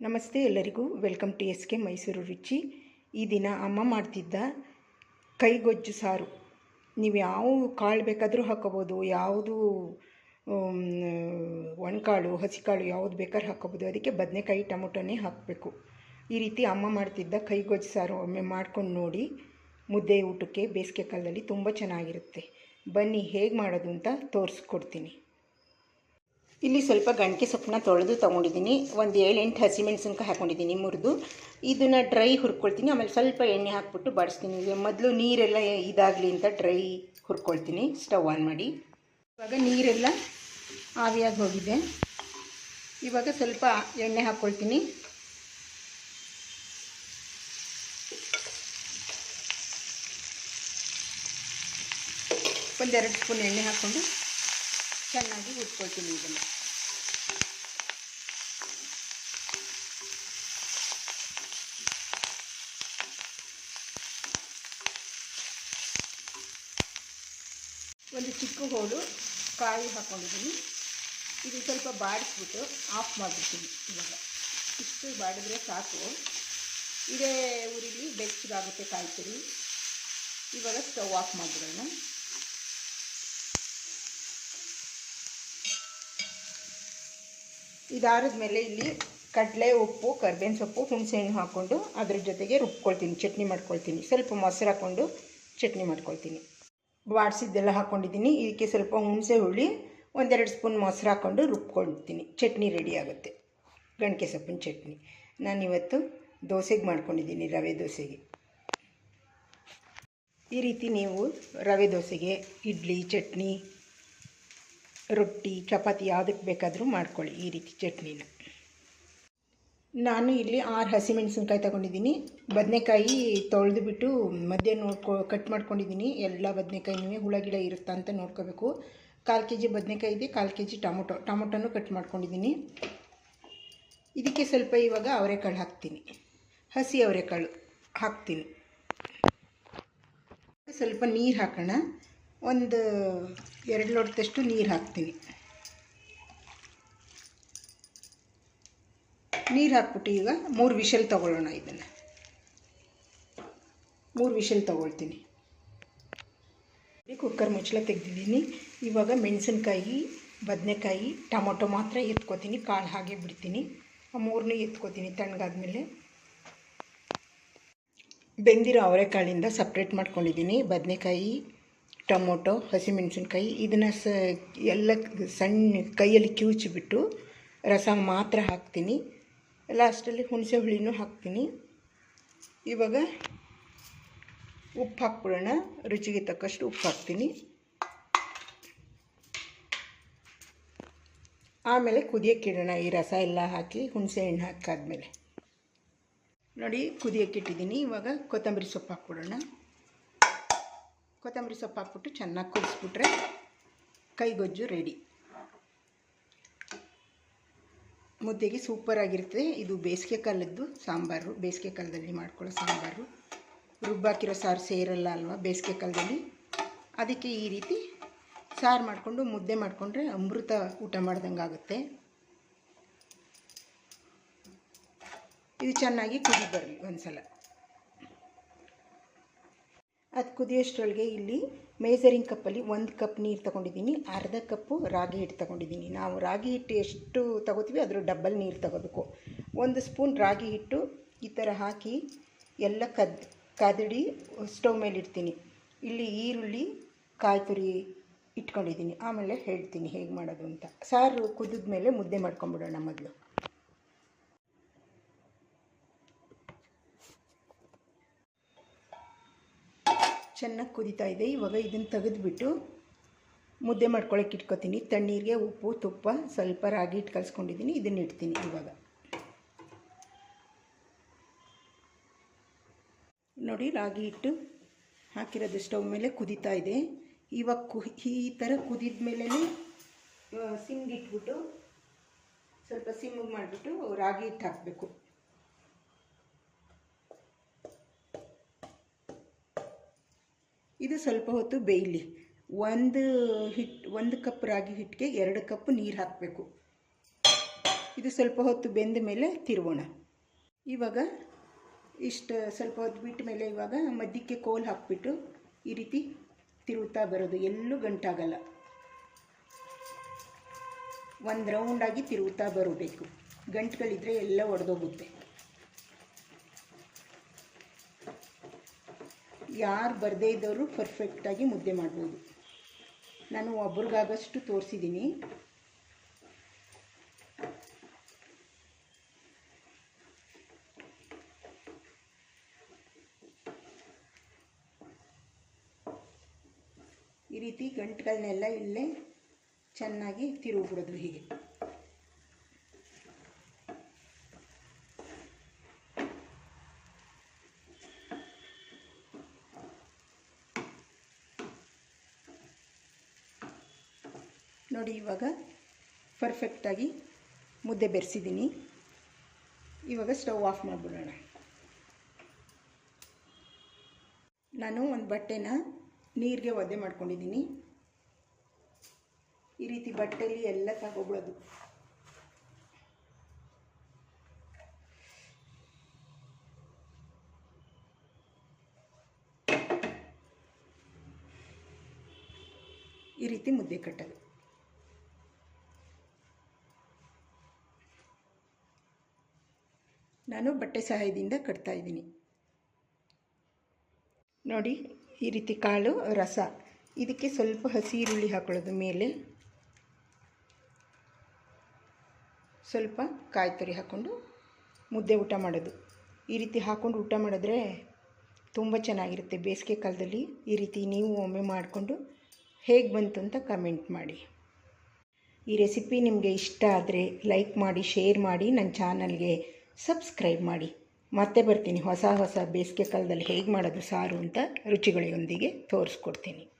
ನಮಸ್ತೆ ಎಲ್ಲರಿಗೂ. Welcome to S K Mysuru Ruchi. ಈ ದಿನ ಅಮ್ಮ ಮಾಡ್ತಿದ್ದ ಕೈಗೊಜ್ಜು ಸಾರು. ನೀವು ಯಾವ ಕಾಳು ಬೇಕಾದರೂ ಹಾಕೋಬೋದು, ಯಾವುದು ಒಣಕಾಳು, ಹಸಿಕಾಳು ಯಾವುದು ಬೇಕಾದ್ರೂ ಹಾಕೋಬೋದು. ಅದಕ್ಕೆ ಬದನೆಕಾಯಿ ಟೊಮೊಟೊನೇ ಹಾಕಬೇಕು. ಈ ರೀತಿ ಅಮ್ಮ ಮಾಡ್ತಿದ್ದ ಕೈಗೊಜ್ಜು ಸಾರು ಒಮ್ಮೆ ಮಾಡ್ಕೊಂಡು ನೋಡಿ, ಮುದ್ದೆ ಊಟಕ್ಕೆ ಬೇಸಿಗೆ ಕಾಲದಲ್ಲಿ ತುಂಬ ಚೆನ್ನಾಗಿರುತ್ತೆ. ಬನ್ನಿ ಹೇಗೆ ಮಾಡೋದು ಅಂತ ತೋರಿಸ್ಕೊಡ್ತೀನಿ. ಇಲ್ಲಿ ಸ್ವಲ್ಪ ಗಂಟೆ ಸೊಪ್ಪನ್ನ ತೊಳೆದು ತೊಗೊಂಡಿದ್ದೀನಿ. ಒಂದು ಏಳೆಂಟು ಹಸಿಮೆಣಸಿನ್ಕಾಯಿ ಹಾಕೊಂಡಿದ್ದೀನಿ ಮುರಿದು. ಇದನ್ನು ಡ್ರೈ ಹುರ್ಕೊಳ್ತೀನಿ. ಆಮೇಲೆ ಸ್ವಲ್ಪ ಎಣ್ಣೆ ಹಾಕ್ಬಿಟ್ಟು ಬಾಡಿಸ್ತೀನಿ. ಮೊದಲು ನೀರೆಲ್ಲ ಇದಾಗಲಿ ಅಂತ ಡ್ರೈ ಹುರ್ಕೊಳ್ತೀನಿ. ಸ್ಟವ್ ಆನ್ ಮಾಡಿ. ಇವಾಗ ನೀರೆಲ್ಲ ಆವಿಯಾಗಿ ಹೋಗಿದೆ. ಇವಾಗ ಸ್ವಲ್ಪ ಎಣ್ಣೆ ಹಾಕ್ಕೊಳ್ತೀನಿ ಒಂದೆರಡು ಸ್ಪೂನ್ ಎಣ್ಣೆ ಹಾಕ್ಕೊಂಡು ಚೆನ್ನಾಗಿ ಉಟ್ಕೊಳ್ತೀನಿ ಇದನ್ನು. ಒಂದು ಚಿಕ್ಕ ಹೋಳು ಕಾಯಿ ಹಾಕ್ಕೊಂಡಿದ್ದೀನಿ ಇದು ಸ್ವಲ್ಪ ಬಾಡಿಸ್ಬಿಟ್ಟು ಆಫ್ ಮಾಡಿಬಿಡ್ತೀನಿ ಇವಾಗ. ಇಷ್ಟು ಬಾಡಿದ್ರೆ ಸಾಕು. ಇದೇ ಊರಿಲಿ ಬೆಚ್ಚಗಾಗುತ್ತೆ ಕಾಯಿ ಇವಾಗ ಸ್ಟವ್ ಆಫ್ ಮಾಡಿಬಿಡೋಣ. ಇದಾರದ ಮೇಲೆ ಇಲ್ಲಿ ಕಡಲೆ ಉಪ್ಪು, ಕರ್ಬೇವಿನ ಸೊಪ್ಪು, ಹುಣಸೆಹಣ್ಣು ಹಾಕ್ಕೊಂಡು ಅದ್ರ ಜೊತೆಗೆ ರುಬ್ಕೊಳ್ತೀನಿ, ಚಟ್ನಿ ಮಾಡ್ಕೊಳ್ತೀನಿ. ಸ್ವಲ್ಪ ಮೊಸರು ಹಾಕ್ಕೊಂಡು ಚಟ್ನಿ ಮಾಡ್ಕೊಳ್ತೀನಿ. ಬಾಡಿಸಿದ್ದೆಲ್ಲ ಹಾಕ್ಕೊಂಡಿದ್ದೀನಿ. ಇದಕ್ಕೆ ಸ್ವಲ್ಪ ಹುಣಸೆ ಹುಳಿ, ಒಂದೆರಡು ಸ್ಪೂನ್ ಮೊಸರು ಹಾಕ್ಕೊಂಡು ರುಬ್ಕೊಳ್ತೀನಿ. ಚಟ್ನಿ ರೆಡಿ ಆಗುತ್ತೆ. ಗಣಕೆ ಸೊಪ್ಪಿನ ಚಟ್ನಿ. ನಾನಿವತ್ತು ದೋಸೆಗೆ ಮಾಡ್ಕೊಂಡಿದ್ದೀನಿ, ರವೆ ದೋಸೆಗೆ. ಈ ರೀತಿ ನೀವು ರವೆ ದೋಸೆಗೆ, ಇಡ್ಲಿ, ಚಟ್ನಿ ರೊಟ್ಟಿ, ಚಪಾತಿ ಯಾವುದಕ್ಕೆ ಬೇಕಾದರೂ ಮಾಡ್ಕೊಳ್ಳಿ ಈ ರೀತಿ ಚಟ್ನಿನ. ನಾನು ಇಲ್ಲಿ ಆರು ಹಸಿಮೆಣಸಿನ್ಕಾಯಿ ತಗೊಂಡಿದ್ದೀನಿ. ಬದನೆಕಾಯಿ ತೊಳೆದು ಬಿಟ್ಟು ಮಧ್ಯೆ ನೋಡ್ಕೊ, ಕಟ್ ಮಾಡ್ಕೊಂಡಿದ್ದೀನಿ. ಎಲ್ಲ ಬದನೆಕಾಯಿನೂ ಹುಳ ಗಿಡ ಇರುತ್ತಾ ಅಂತ ನೋಡ್ಕೋಬೇಕು. ಕಾಲು ಕೆ ಜಿ ಬದನೆಕಾಯಿ ಇದೆ, ಕಾಲು ಕೆ ಜಿ ಟೊಮೊಟೊ. ಟೊಮೊಟೊನೂ ಕಟ್ ಮಾಡ್ಕೊಂಡಿದ್ದೀನಿ. ಇದಕ್ಕೆ ಸ್ವಲ್ಪ ಇವಾಗ ಅವರೆಕಾಳು ಹಾಕ್ತೀನಿ. ಹಸಿ ಅವರೆಕಾಳು ಹಾಕ್ತೀನಿ. ಸ್ವಲ್ಪ ನೀರು ಹಾಕೋಣ. ಒಂದು ಎರಡು ಲೋಟದಷ್ಟು ನೀರು ಹಾಕ್ತೀನಿ. ನೀರು ಹಾಕ್ಬಿಟ್ಟು ಈಗ ಮೂರು ವಿಷಲ್ ತೊಗೊಳ್ಳೋಣ ಇದನ್ನು. ಮೂರು ವಿಷಲ್ ತೊಗೊಳ್ತೀನಿ. ಕುಕ್ಕರ್ ಮುಚ್ಚಳ ತೆಗೆದಿದ್ದೀನಿ. ಇವಾಗ ಮೆಣಸಿನ್ಕಾಯಿ, ಬದನೆಕಾಯಿ, ಟೊಮೊಟೊ ಮಾತ್ರ ಎತ್ಕೋತೀನಿ. ಕಾಳು ಹಾಗೆ ಬಿಡ್ತೀನಿ. ಆ ಮೂರನ್ನೂ ಎತ್ಕೋತೀನಿ ತಣ್ಣಗಾದ್ಮೇಲೆ. ಬೆಂದಿರೋ ಅವರೆಕಾಳಿಂದ ಸಪ್ರೇಟ್ ಮಾಡ್ಕೊಂಡಿದ್ದೀನಿ. ಬದನೆಕಾಯಿ ಟೊಮೊಟೊ, ಹಸಿಮೆಣಸಿನ್ಕಾಯಿ ಇದನ್ನು ಸ ಎಲ್ಲ ಸಣ್ಣ ಕೈಯಲ್ಲಿ ಕಿವುಚಿಬಿಟ್ಟು ರಸ ಮಾತ್ರ ಹಾಕ್ತೀನಿ. ಲಾಸ್ಟಲ್ಲಿ ಹುಣಸೆ ಹುಳಿನೂ ಹಾಕ್ತೀನಿ. ಇವಾಗ ಉಪ್ಪು ಹಾಕ್ಬಿಡೋಣ. ರುಚಿಗೆ ತಕ್ಕಷ್ಟು ಉಪ್ಪು ಹಾಕ್ತೀನಿ. ಆಮೇಲೆ ಕುದಿಯೋಕ್ಕಿಡೋಣ ಈ ರಸ ಎಲ್ಲ ಹಾಕಿ, ಹುಣಸೆ ಹಣ್ಣು ಹಾಕಾದ್ಮೇಲೆ. ನೋಡಿ ಕುದಿಯೋಕ್ಕಿಟ್ಟಿದ್ದೀನಿ. ಇವಾಗ ಕೊತ್ತಂಬರಿ ಸೊಪ್ಪು ಹಾಕ್ಬಿಡೋಣ. ಕೊತ್ತಂಬರಿ ಸೊಪ್ಪು ಹಾಕ್ಬಿಟ್ಟು ಚೆನ್ನಾಗಿ ಕುದಿಸ್ಬಿಟ್ರೆ ಕೈಗೊಜ್ಜು ರೆಡಿ ಮುದ್ದೆಗೆ ಸೂಪರಾಗಿರುತ್ತೆ ಇದು ಬೇಸಿಗೆ ಕಾಲದ್ದು ಸಾಂಬಾರು. ಬೇಸಿಗೆ ಕಾಲದಲ್ಲಿ ಮಾಡ್ಕೊಳ್ಳೋ ಸಾಂಬಾರು. ರುಬ್ಬಾಕಿರೋ ಸಾರು ಸೇರಲ್ಲ ಅಲ್ವಾ ಬೇಸಿಗೆ ಕಾಲದಲ್ಲಿ? ಅದಕ್ಕೆ ಈ ರೀತಿ ಸಾರು ಮಾಡಿಕೊಂಡು ಮುದ್ದೆ ಮಾಡಿಕೊಂಡ್ರೆ ಅಮೃತ ಊಟ ಮಾಡ್ದಂಗೆ ಆಗುತ್ತೆ. ಇದು ಚೆನ್ನಾಗಿ ಕುದಿ ಬರಲಿ ಒಂದು ಸಲ ಅದು ಕುದಿಯೋಷ್ಟರೊಳಗೆ ಇಲ್ಲಿ ಮೇಜರಿಂಗ್ ಕಪ್ಪಲ್ಲಿ ಒಂದು ಕಪ್ ನೀರು ತಗೊಂಡಿದ್ದೀನಿ ಅರ್ಧ ಕಪ್ಪು ರಾಗಿ ಹಿಟ್ಟು ತೊಗೊಂಡಿದ್ದೀನಿ ನಾವು ರಾಗಿ ಹಿಟ್ಟು ಎಷ್ಟು ತಗೋತೀವಿ ಅದ್ರ ಡಬ್ಬಲ್ ನೀರು ತಗೋಬೇಕು. ಒಂದು ಸ್ಪೂನ್ ರಾಗಿ ಹಿಟ್ಟು ಈ ಥರ ಹಾಕಿ ಎಲ್ಲ ಕದ್, ಕದಡಿ ಸ್ಟವ್ ಮೇಲೆ ಇಡ್ತೀನಿ. ಇಲ್ಲಿ ಈರುಳ್ಳಿ ಕಾಯಿ ತುರಿ ಇಟ್ಕೊಂಡಿದ್ದೀನಿ ಆಮೇಲೆ ಹೇಳ್ತೀನಿ ಹೇಗೆ ಮಾಡೋದು ಅಂತ. ಸಾರು ಕುದಿದ ಮೇಲೆ ಮುದ್ದೆ ಮಾಡ್ಕೊಂಬಿಡೋಣ ಮೊದಲು ಚೆನ್ನಾಗಿ ಕುದೀತಾ ಇದೆ. ಇವಾಗ ಇದನ್ನು ತೆಗೆದುಬಿಟ್ಟು ಮುದ್ದೆ ಮಾಡ್ಕೊಳ್ಳೋಕೆ ಇಟ್ಕೊತೀನಿ. ತಣ್ಣೀರಿಗೆ ಉಪ್ಪು, ತುಪ್ಪ, ಸ್ವಲ್ಪ ರಾಗಿ ಹಿಟ್ಟು ಕಲಿಸ್ಕೊಂಡಿದ್ದೀನಿ ಇದನ್ನು ಇಡ್ತೀನಿ ಇವಾಗ. ನೋಡಿ, ರಾಗಿ ಹಿಟ್ಟು ಹಾಕಿರೋದು ಸ್ಟವ್ ಮೇಲೆ ಕುದೀತಾ ಇದೆ. ಇವಾಗ ಕು, ಈ ಥರ ಕುದಿದ ಮೇಲೇ ಸಿಮ್ಗೆ ಇಟ್ಬಿಟ್ಟು ಸ್ವಲ್ಪ ಸಿಮ್ಮಿಗೆ ಮಾಡಿಬಿಟ್ಟು ರಾಗಿ ಹಿಟ್ಟು ಹಾಕಬೇಕು. ಇದು ಸ್ವಲ್ಪ ಹೊತ್ತು ಬೇಯಲಿ. ಒಂದು ಹಿಟ್ಟು ಒಂದು ಕಪ್ ರಾಗಿ ಹಿಟ್ಟಿಗೆ ಎರಡು ಕಪ್ ನೀರು ಹಾಕಬೇಕು. ಇದು ಸ್ವಲ್ಪ ಹೊತ್ತು ಬೆಂದ ಮೇಲೆ ತಿರುವೋಣ. ಇವಾಗ ಇಷ್ಟು ಸ್ವಲ್ಪ ಹೊತ್ತು ಬಿಟ್ಟ ಮೇಲೆ ಇವಾಗ ಮಧ್ಯಕ್ಕೆ ಕೋಲ್ ಹಾಕ್ಬಿಟ್ಟು ಈ ರೀತಿ ತಿರುವುತ್ತಾ ಬರೋದು. ಎಲ್ಲೂ ಗಂಟಾಗಲ್ಲ. ಒಂದು ರೌಂಡಾಗಿ ತಿರುವುತ್ತಾ ಬರಬೇಕು. ಗಂಟುಗಳಿದ್ರೆ ಎಲ್ಲ ಒಡೆದೋಗುತ್ತೆ. ಯಾರು ಬರದೇ ಇದ್ದವರು ಪರ್ಫೆಕ್ಟಾಗಿ ಮುದ್ದೆ ಮಾಡ್ಬೋದು. ನಾನು ಒಬ್ರಿಗಾಗಷ್ಟು ತೋರಿಸಿದ್ದೀನಿ ಈ ರೀತಿ ಗಂಟುಗಳನ್ನೆಲ್ಲ ಇಲ್ಲೇ ಚೆನ್ನಾಗಿ ತಿರುಗಿಬಿಡೋದು ಹೀಗೆ. ನೋಡಿ ಇವಾಗ ಪರ್ಫೆಕ್ಟಾಗಿ ಮುದ್ದೆ ಬೆರೆಸಿದ್ದೀನಿ ಇವಾಗ ಸ್ಟವ್ ಆಫ್ ಮಾಡಿಬಿಡೋಣ. ನಾನು ಒಂದು ಬಟ್ಟೆನ ನೀರಿಗೆ ಒದ್ದೆ ಮಾಡ್ಕೊಂಡಿದ್ದೀನಿ ಈ ರೀತಿ ಬಟ್ಟೆಲಿ ಎಲ್ಲ ತಗೊಬಿಡೋದು ಈ ರೀತಿ ಮುದ್ದೆ ಕಟ್ಟೋದು. ನಾನು ಬಟ್ಟೆ ಸಹಾಯದಿಂದ ಕಟ್ತಾ ಇದ್ದೀನಿ. ನೋಡಿ, ಈ ರೀತಿ ಕಾಳು, ರಸ. ಇದಕ್ಕೆ ಸ್ವಲ್ಪ ಹಸಿ ಈರುಳ್ಳಿ ಹಾಕೊಳ್ಳೋದು ಮೇಲೆ. ಸ್ವಲ್ಪ ಕಾಯಿ ತುರಿ ಹಾಕ್ಕೊಂಡು ಮುದ್ದೆ ಊಟ ಮಾಡೋದು. ಈ ರೀತಿ ಹಾಕ್ಕೊಂಡು ಊಟ ಮಾಡಿದ್ರೆ ತುಂಬ ಚೆನ್ನಾಗಿರುತ್ತೆ. ಬೇಸಿಗೆ ಕಾಲದಲ್ಲಿ ಈ ರೀತಿ ನೀವು ಒಮ್ಮೆ ಮಾಡಿಕೊಂಡು ಹೇಗೆ ಬಂತು ಅಂತ ಕಮೆಂಟ್ ಮಾಡಿ. ಈ ರೆಸಿಪಿ ನಿಮಗೆ ಇಷ್ಟ ಆದರೆ ಲೈಕ್ ಮಾಡಿ, ಶೇರ್ ಮಾಡಿ. ನನ್ನ ಚಾನಲ್ಗೆ ಸಬ್ಸ್ಕ್ರೈಬ್ ಮಾಡಿ. ಮತ್ತೆ ಬರ್ತೀನಿ. ಹೊಸ ಹೊಸ ಬೇಸಿಗೆ ಕಾಲದಲ್ಲಿ ಹೇಗೆ ಮಾಡೋದು ಸಾರು ಅಂತ ರುಚಿಗಳೊಂದಿಗೆ ತೋರಿಸ್ಕೊಡ್ತೀನಿ.